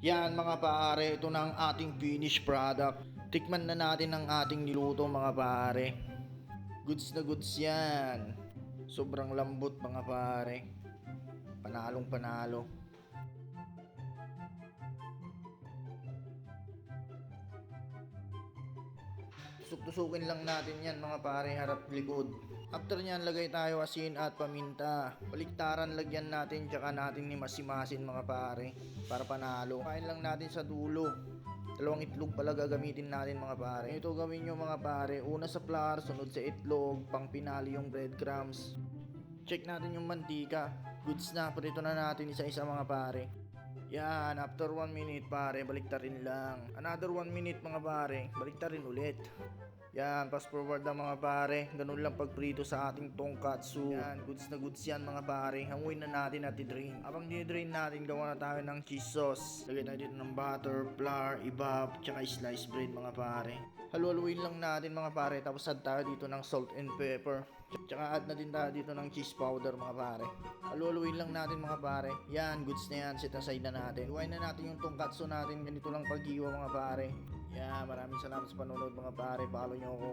Yan mga pare, ito na ang ating finished product. Tikman na natin ang ating niluto mga pare. Goods na goods yan. Sobrang lambot mga pare. Panalong panalo. Tusok-tusukin lang natin yan mga pare harap likod. After nyan lagay tayo asin at paminta. Baliktaran lagyan natin tsaka natin ni masimasin mga pare para panalo. Kain lang natin sa dulo. Dalawang itlog pala gagamitin natin mga pare. Ito gawin nyo mga pare. Una sa flour, sunod sa itlog, pang pinali yung breadcrumbs. Check natin yung mantika. Goods na, prito na natin isa-isa mga pare. Yan, after 1 minute pare, baliktarin lang. Another 1 minute mga pare, baliktarin ulit. Yan, fast forward na mga pare. Ganun lang pagprito sa ating tongkatsu. Yan, goods na goods yan mga pare. Hanguin na natin at i-drain. Habang di-drain natin, gawa na tayo ng cheese sauce. Lagay tayo dito ng butter, flour, ibab, tsaka sliced bread mga pare. Halu-haluin lang natin mga pare. Tapos add tayo dito ng salt and pepper. Tsaka add na din tayo dito ng cheese powder mga pare. Halu-haluin lang natin mga pare. Yan, goods na yan. Set aside na natin. Iwain na natin yung tongkatsu natin. Ganito lang pag-iwa mga pare. Yan, maraming salamat sa panonood mga pare. Follow nyo ako.